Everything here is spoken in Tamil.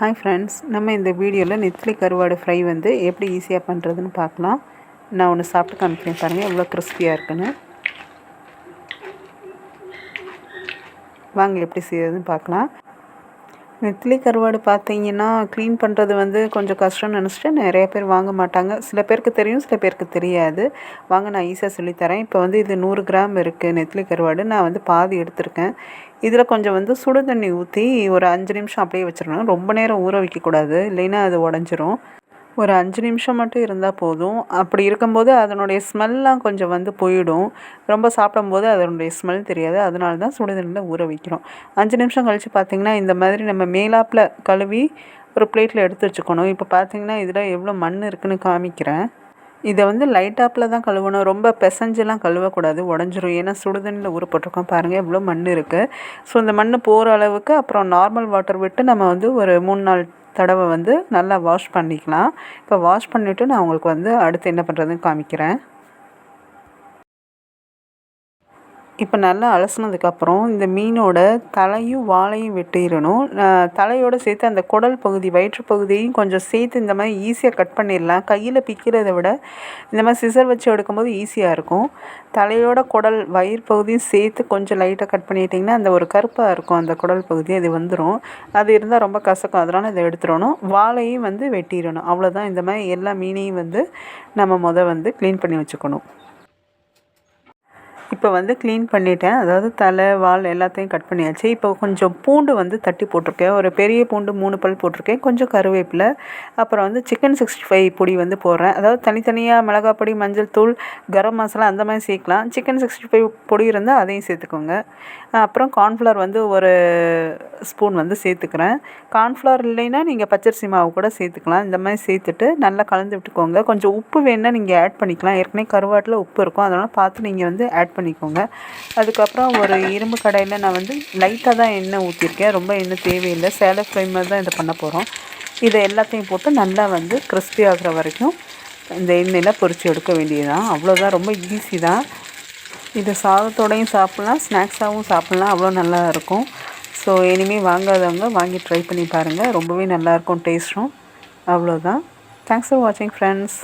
ஹாய் ஃப்ரெண்ட்ஸ் நம்ம இந்த வீடியோவில் நெத்திலி கருவாடு ஃப்ரை வந்து எப்படி ஈஸியாக பண்ணுறதுன்னு பார்க்கலாம். நான் ஒன்று சாப்பிட்டு காமிக்கிறேன் பாருங்கள் எவ்வளோ கிறிஸ்பியாக இருக்குன்னு. வாங்க எப்படி செய்யறதுன்னு பார்க்கலாம். நெத்திலி கருவாடு பார்த்தீங்கன்னா க்ளீன் பண்ணுறது வந்து கொஞ்சம் கஷ்டம்னு நினச்சிட்டு நிறைய பேர் வாங்க மாட்டாங்க. சில பேருக்கு தெரியும் சில பேருக்கு தெரியாது. வாங்க நான் ஈஸியாக சொல்லித்தரேன் இப்போ வந்து இது நூறு கிராம் இருக்குது நெத்திலி கருவாடு. நான் வந்து பாதி எடுத்திருக்கேன். இதில் கொஞ்சம் வந்து சுடு தண்ணி ஊற்றி ஒரு அஞ்சு நிமிஷம் அப்படியே வச்சிடணும். ரொம்ப நேரம் ஊற வைக்கக்கூடாது இல்லைன்னா அது உடஞ்சிரும். ஒரு அஞ்சு நிமிஷம் மட்டும் இருந்தால் போதும். அப்படி இருக்கும்போது அதனுடைய ஸ்மெல்லாம் கொஞ்சம் வந்து போயிடும். ரொம்ப சாப்பிடும்போது அதனுடைய ஸ்மெல் தெரியாது. அதனால தான் சுடுதண்ணியில் ஊற வைக்கிறோம். அஞ்சு நிமிஷம் கழித்து பார்த்திங்கன்னா இந்த மாதிரி நம்ம மேலாப்பில் கழுவி ஒரு பிளேட்டில் எடுத்து வச்சுக்கணும். இப்போ பார்த்திங்கன்னா இதில் எவ்வளோ மண் இருக்குதுன்னு காமிக்கிறேன். இதை வந்து லைட்டாப்பில் தான் கழுவணும். ரொம்ப பிசைஞ்செல்லாம் கழுவக்கூடாது. உடஞ்சிரும். ஏன்னா சுடுதண்ணியில் ஊற போட்டிருக்கோம். பாருங்கள் எவ்வளோ மண் இருக்குது ஸோ இந்த மண் போகிற அளவுக்கு அப்புறம் நார்மல் வாட்டர் விட்டு நம்ம வந்து ஒரு மூணு நாள் தடவை வந்து நல்லா வாஷ் பண்ணிக்கலாம். இப்போ வாஷ் பண்ணிவிட்டு நான் உங்களுக்கு வந்து அடுத்து என்ன பண்ணுறதுன்னு காமிக்கிறேன். இப்போ நல்லா அலசினதுக்கப்புறம் இந்த மீனோட தலையும் வாழையும் வெட்டிடணும். தலையோடு சேர்த்து அந்த குடல் பகுதி வயிற்று பகுதியையும் கொஞ்சம் சேர்த்து இந்த மாதிரி ஈஸியாக கட் பண்ணிடலாம். கையில் பிக்கிறத விட இந்த மாதிரி சிசர் வச்சு எடுக்கும்போது ஈஸியாக இருக்கும். தலையோட குடல் வயிறு பகுதியும் சேர்த்து கொஞ்சம் லைட்டாக கட் பண்ணிட்டிங்கன்னா அந்த ஒரு கருப்பாக இருக்கும் அந்த குடல் பகுதி அது வந்துடும் அது இருந்தால் ரொம்ப கசக்கும். அதனால் இதை எடுத்துடணும். வாழையும் வந்து வெட்டிடணும். அவ்வளோதான் இந்த மாதிரி எல்லா மீனையும் வந்து நம்ம முதல் வந்து க்ளீன் பண்ணி வச்சுக்கணும். இப்போ வந்து க்ளீன் பண்ணிவிட்டேன் அதாவது தலை வால் எல்லாத்தையும் கட் பண்ணியாச்சு. இப்போ கொஞ்சம் பூண்டு வந்து தட்டி போட்டிருக்கேன். ஒரு பெரிய பூண்டு மூணு பல் போட்டிருக்கேன். கொஞ்சம் கருவேப்பிலை. அப்புறம் வந்து சிக்கன் சிக்ஸ்டி ஃபைவ் பொடி வந்து போடுறேன். அதாவது தனித்தனியாக மிளகா பொடி மஞ்சள் தூள் கரம் மசாலா அந்த மாதிரி சேர்க்கலாம். சிக்கன் சிக்ஸ்டி ஃபைவ் பொடி இருந்தால் அதையும் சேர்த்துக்கோங்க. அப்புறம் கார்ன்ஃப்ளவர் வந்து ஒரு ஸ்பூன் வந்து சேர்த்துக்கிறேன். கார்ன்ஃப்ளவர் இல்லைன்னா நீங்கள் பச்சரிசி மாவு கூட சேர்த்துக்கலாம். இந்த மாதிரி சேர்த்துட்டு நல்லா கலந்து விட்டுக்கோங்க. கொஞ்சம் உப்பு வேணால் நீங்கள் ஆட் பண்ணிக்கலாம். ஏற்கனவே கருவாட்டில் உப்பு இருக்கும். அதனால் பார்த்து நீங்கள் வந்து ஆட் பண்ணிக்கோங்க. அதுக்கப்புறம் ஒரு இரும்பு கடையில் நான் வந்து லைட்டாக தான் எண்ணெய் ஊற்றிருக்கேன் ரொம்ப எண்ணெய் தேவையில்லை. சேலை ஃப்ரை மாதிரி தான் இதை பண்ண போகிறோம் இதை எல்லாத்தையும் போட்டு நல்லா வந்து கிறிஸ்பி ஆகிற வரைக்கும் இந்த எண்ணெயில் பொறிச்சு எடுக்க வேண்டியதுதான். அவ்வளோதான் ரொம்ப ஈஸி தான். இது சாதத்தோடையும் சாப்பிட்லாம் ஸ்நாக்ஸாகவும் சாப்பிட்லாம். அவ்வளோ நல்லா இருக்கும். ஸோ இனிமேல் வாங்காதவங்க வாங்கி ட்ரை பண்ணி பாருங்கள் ரொம்பவே நல்லாயிருக்கும் டேஸ்ட்டும் அவ்வளோதான் தேங்க்ஸ் ஃபார் வாட்சிங் ஃப்ரெண்ட்ஸ்